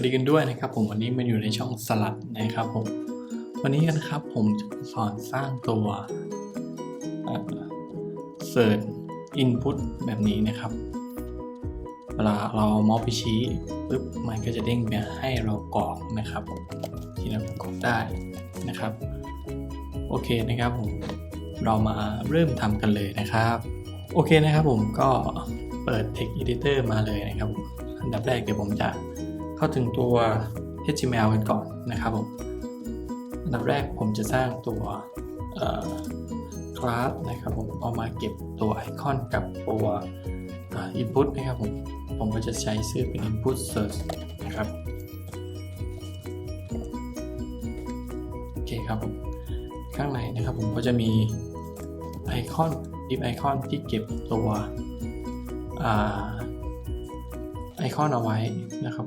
สวัสดีกันด้วยนะครับ ผมวันนี้มาอยู่ในช่องสลัดนะครับผมวันนี้นะครับผมจะสอนสร้างตัวเสิร์ชอินพุตแบบนี้นะครับ เวลาเราเอาเมาส์ไปชี้ปุ๊บมันก็จะเด้งมาให้เรากรอกนะครับผมที่เรากรอกได้นะครับ โอเคนะครับผมเรามาเริ่มทำกันเลยนะครับ โอเคนะครับผมก็เปิด Text Editor มาเลยนะครับผมอันดับแรกเดี๋ยวผมจะ เข้าถึงตัว HTML กันก่อนนะครับผมอันดับแรกผมจะสร้างตัวคลาสนะครับผมเอามาเก็บตัวไอคอนกับตัว input นะครับผมผมก็จะใช้ชื่อเป็น input search นะครับโอเคครับผมข้างในนะครับผมก็จะมีไอคอน div ไอคอนที่เก็บตัวไอคอนเอาไว้นะครับ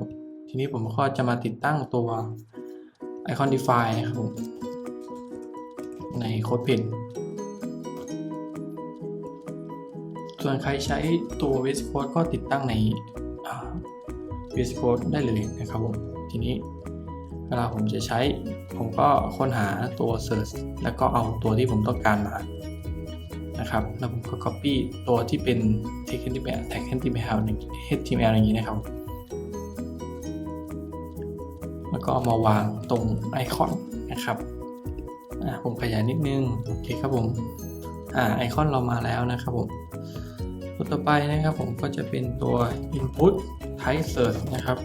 ทีนี้ผมก็จะมาติดตั้งตัวไอคอน define นะครับผมในโค้ดเพนส่วนใครใช้ตัว v s Code ก็ติดตั้งใน v s Code ได้เลยนะครับผม ทีนี้เวลาผมจะใช้ ผมก็ค้นหาตัว search แล้วก็เอาตัวที่ผมต้องการมานะครับ แล้วผมก็ copy ตัวที่เป็น text HTML tag HTML HTML อย่างนี้นะครับ แล้วก็มาวางตรงไอคอนนะครับผมขยายนิดนึงโอเคครับผมอ่าไอคอนเรามาแล้วนะครับผมตัวต่อไปนะครับผมก็จะเป็นตัว input type search นะครับ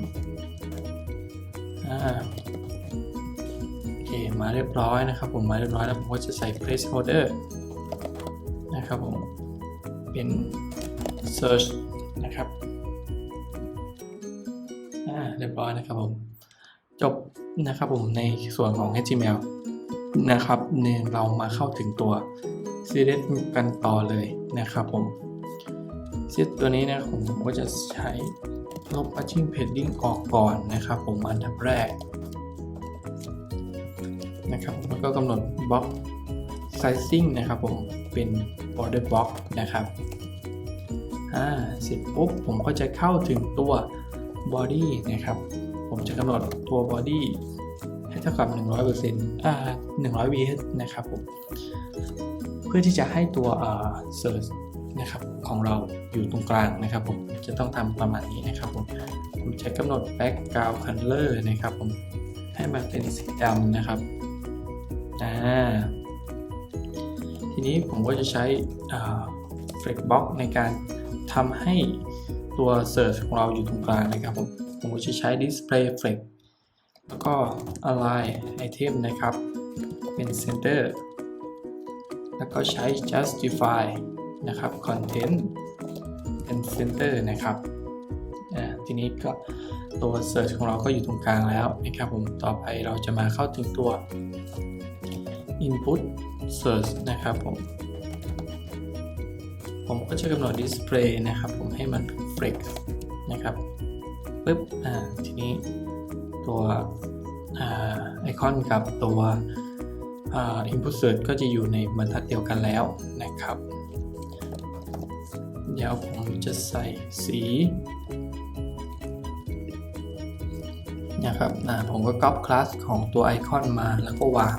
อ่าโอเคมาเรียบร้อยนะครับผมมาเรียบร้อยแล้วผมก็จะใส่ placeholder นะครับผมเป็น search นะครับอ่าเรียบร้อยนะครับผม จบนะครับผมในส่วนของ HTML นะครับเนี่ยเรามาเข้าถึงตัว CSS กันต่อเลยนะครับผม CSS ตัวนี้นะครับผมผมก็จะใช้ลบ patching padding ออกก่อนนะครับ ผมอันดับแรกนะครับแล้วก็กำหนด box sizing นะครับผมเป็น border box นะครับอ่าเสร็จปุ๊บผมก็จะเข้าถึงตัว body นะครับ ผมจะกำหนดตัว body ให้เท่ากับ 100%อ่า100 vs นะครับผม เพื่อที่จะให้ตัวอ่า search นะครับของเราอยู่ตรงกลางนะครับผมจะต้องทำประมาณนี้นะครับผมผมจะกำหนด background color นะครับผมให้มันเป็นสีดำนะครับอ่าทีนี้ผมก็จะใช้ flexbox ในการทำให้ตัว search ของเราอยู่ตรงกลางนะครับผม ผมก็จะใช้ display flex แล้วก็ align item นะครับ เป็น center แล้วก็ใช้ justify นะครับ content เป็น center นะครับทีนี้ก็ตัว search ของเราก็อยู่ตรงกลางแล้วนะครับผมต่อไปเราจะมาเข้าถึงตัว input search นะครับผมผมก็จะกำหนด display นะครับผมให้มัน flex นะครับ ปึ๊บอ่าทีนี้ตัวไอคอนกับตัว input search ก็จะอยู่ในบรรทัดเดียวกันแล้วนะครับ เดี๋ยวผมจะใส่สีนะครับผมก็ก๊อปคลาสของตัวไอคอนมาแล้วก็วาง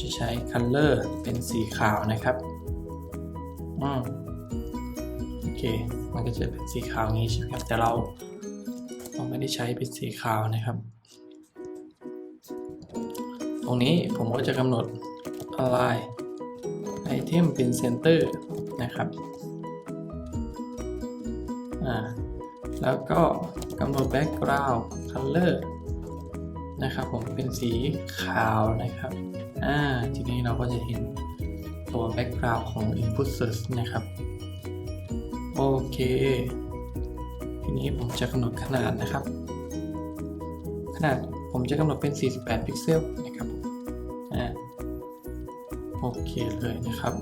จะใช้ color เป็นสีขาวนะครับอืมโอเค มันก็จะเป็นสีขาวงี้ใช่ไหมครับ แต่เรา เราไม่ได้ใช้เป็นสีขาวนะครับ ตรงนี้ผมก็จะกำหนด align item เป็น center นะครับแล้วก็กำหนด background color นะครับผมเป็นสีขาวนะครับอ่าทีนี้เราก็จะเห็นตัว background ของ input search นะครับ โอเค นี้ผมจะกำหนดขนาดนะครับ ขนาดผมจะกำหนดเป็น 48 พิกเซลนะครับอ่าโอเคเลยนะครับ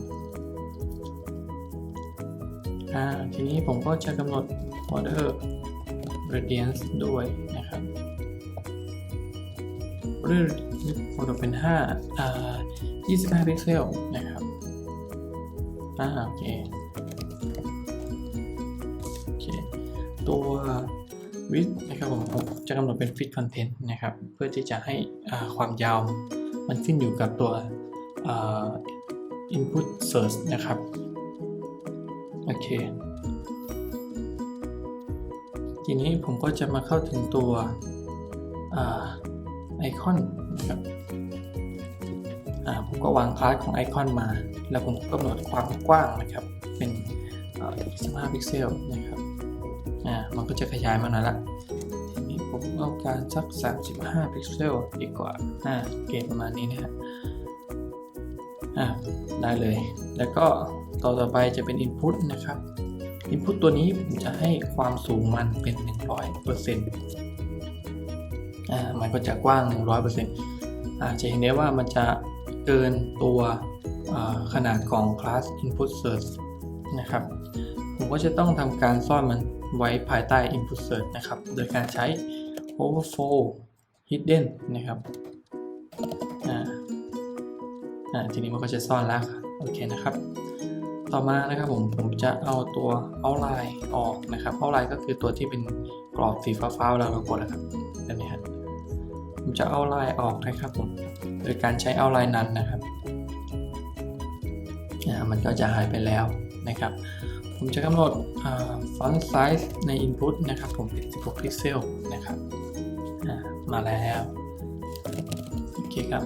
อ่าทีนี้ผมก็จะกำหนด border radius ด้วยนะครับ border ผมจะเป็น5อ่า25 พิกเซลนะครับอ่าโอเค ตัว width นะครับผมผมจะกำหนดเป็น fit content นะครับ เพื่อที่จะให้ความยาวมันขึ้นอยู่กับตัว input search นะครับ โอเค ทีนี้ผมก็จะมาเข้าถึงตัวไอคอนนะครับผมก็วางคลาสของไอคอนมา แล้วผมก็กำหนดความกว้างนะครับ เป็น25พิกเซลนะครับ มันก็จะขยายมาหน่อยละทีนี้ผมต้องการสัก 35 พิกเซลดีกว่าอ่าเกณฑ์ประมาณนี้นะฮะอ่าได้เลย แล้วก็ต่อต่อไปจะเป็น Input นะครับ Input ตัวนี้ผมจะให้ความสูงมันเป็น 100%อ่ามันก็จะกว้าง 100%อ่าจะเห็นได้ว่ามันจะเกินตัวขนาดของ class input search นะครับ ผมก็จะต้องทำการซ่อนมัน ไว้ภายใต้ input search นะครับ โดยการใช้ overflow hidden นะครับอ่าอ่าทีนี้มันก็จะซ่อนแล้วครับโอเคนะครับต่อมานะครับผมผมจะเอาตัว outline ออกนะครับ outline ก็คือตัวที่เป็นกรอบสีฟ้าๆเวลาเรากดนะครับแบบนี้ครับผมจะ outline ออกนะครับผมโดยการใช้ outline นั้นนะครับอ่ามันก็จะหายไปแล้วนะครับ ผมจะกำหนดอ่า font size ใน input นะครับ ผมเป็น 16 พิกเซลนะครับมาแล้วโอเคครับ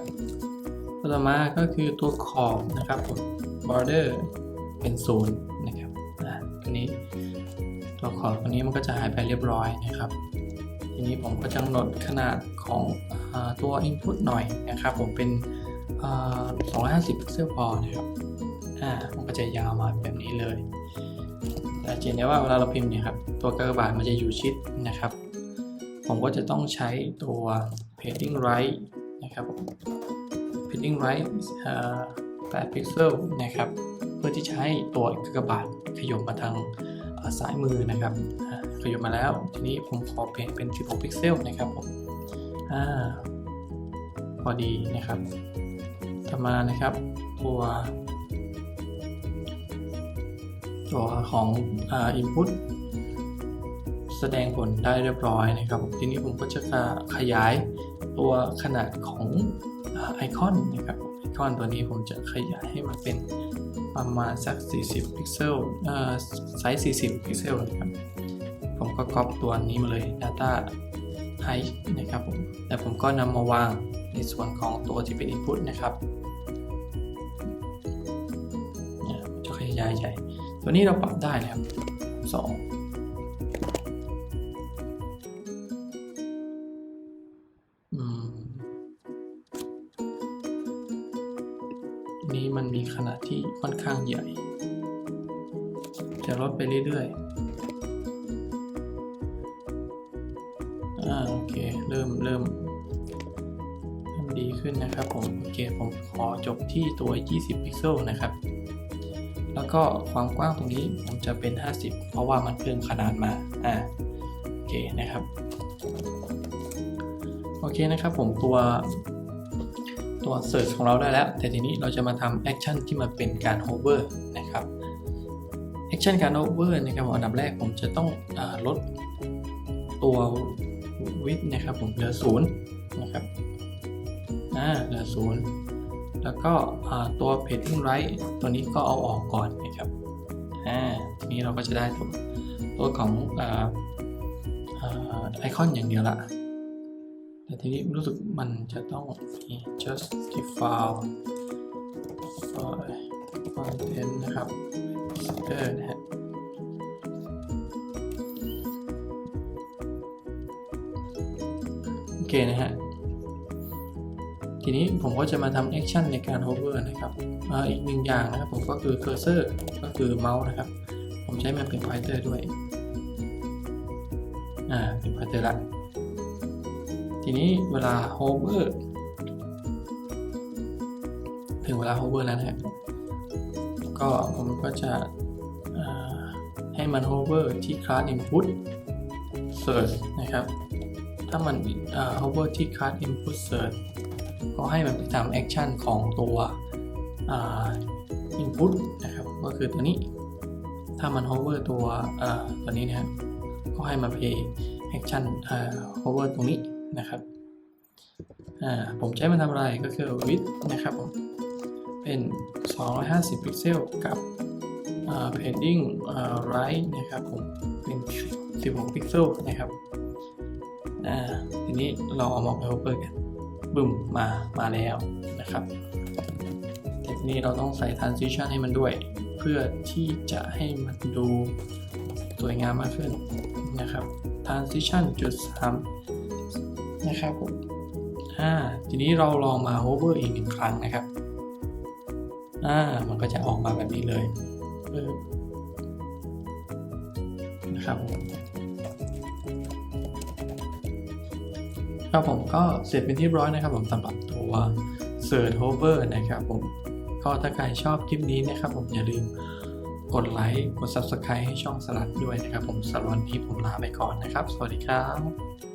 ตัวต่อมาก็คือตัวขอบนะครับผม border เป็นศูนย์นะครับอ่าตัวนี้ตัวขอบตัวนี้มันก็จะหายไปเรียบร้อยนะครับ ทีนี้ผมก็จะกำหนดขนาดของอตัว input หน่อยนะครับ ผมเป็น 250 พิกเซลพอนะครับอ่ามันก็จะยาวมาแบบนี้เลย จะเห็นได้ว่าเวลาเราพิมพ์เนี่ยครับตัวกากบาทมันจะอยู่ชิดนะครับ ผมก็จะต้องใช้ตัว padding right นะครับ padding right 8พิกเซลนะครับ เพื่อที่จะให้ตัวกากบาทขยบมาทางซ้ายมือนะครับขยบมาแล้ว ทีนี้ผมขอเปลี่ยนเป็น 16 พิกเซลนะครับผมอ่าพอดีนะครับ ต่อมานะครับตัว ตัวของอ่า input แสดงผลได้เรียบร้อยนะครับผมทีนี้ผมก็จะขยายตัวขนาดของไอคอนนะครับไอคอนตัวนี้ผมจะขยายให้มันเป็นประมาณสัก 40 พิกเซลเอ่อไซส์ 40 พิกเซลนะครับ ผมก็ก๊อปตัวนี้มาเลย Data Height นะครับผมแล้วผมก็นำมาวางในส่วนของตัวที่เป็น Input นะครับจะขยายใหญ่ ตัวนี้เราปรับได้นะครับ2อืมนี้มันมีขนาดที่ค่อนข้างใหญ่ จะลดไปเรื่อยๆ อ่าโอเค เริ่มเริ่มเริ่มดีขึ้นนะครับผม โอเค ผมขอจบที่ตัว 20 พิกเซลนะครับ แล้วก็ความกว้างตรงนี้ผมจะเป็น 50 เพราะว่ามันเพิ่มขนาดมาอ่าโอเคนะครับโอเคนะครับผมตัวตัว Search ของเราได้แล้ว แต่ทีนี้เราจะมาทำ Action ที่มันเป็นการ Hover นะครับ Action การ Hover นะครับอันดับแรกผมจะต้องอลดตัว width นะครับผมเหลือศูนย์นะครับอ่าเหลือศูนย์ แล้วก็ตัว Padding Right ตัวนี้ก็เอาออกก่อนนะครับอ่าทีนี้เราก็จะได้ตัวตวของออไอคอนอย่างเดียวละแต่ทีนี้รู้สึกมันจะต้องมี justify content นะครับ visitor นะฮะโอเคนะฮะ ทีนี้ผมก็จะมาทำ action ในการ hover นะครับอ,อีกหนึ่งอย่างนะครับผมก็คือ cursor ก็คือเมาส์นะครับ ผมใช้มันเป็น pointer ด้วยอ่าเป็น pointer ละทีนี้เวลา hover ถึงเวลา hover แล้วนะครับก็ผมก็จะให้มัน hover ที่ class input search นะครับ ถ้ามันอ่า hover ที่ class input search ก็ให้มันไปทำ action ของตัวอ่า input นะครับก็คือตัวนี้ ถ้ามัน hover ตัวตัวนี้นะครับก็ให้มัน play action อ่า hover ตรงนี้นะครับผมใช้มันทำอะไรก็คือ width นะครับผมเป็น 250 พิกเซลกับ padding right นะครับผมเป็น 16 พิกเซลนะครับอ่าทีนี้เราเอามา hover กัน บึ้มมามาแล้วนะครับแต่ทีนี้เราต้องใส่ transition ให้มันด้วย เพื่อที่จะให้มันดูสวยงามมากขึ้นนะครับ transition จุดสามนะครับผมอ่าทีนี้เราลองมา hover อีกหนึ่งครั้งนะครับอ่ามันก็จะออกมาแบบนี้เลยนะครับผม ครับผมก็เสร็จเป็นที่ร้อยนะครับผมสำหรับตัวเซิร์ชโฮเวอร์นะครับผมก็ถ้าใครชอบคลิปนี้นะครับผมอย่าลืมกดไลค์กด Subscribe ให้ช่องสลัดด้วยนะครับผมสลัดนี้ผมลาไปก่อนนะครับ สวัสดีครับ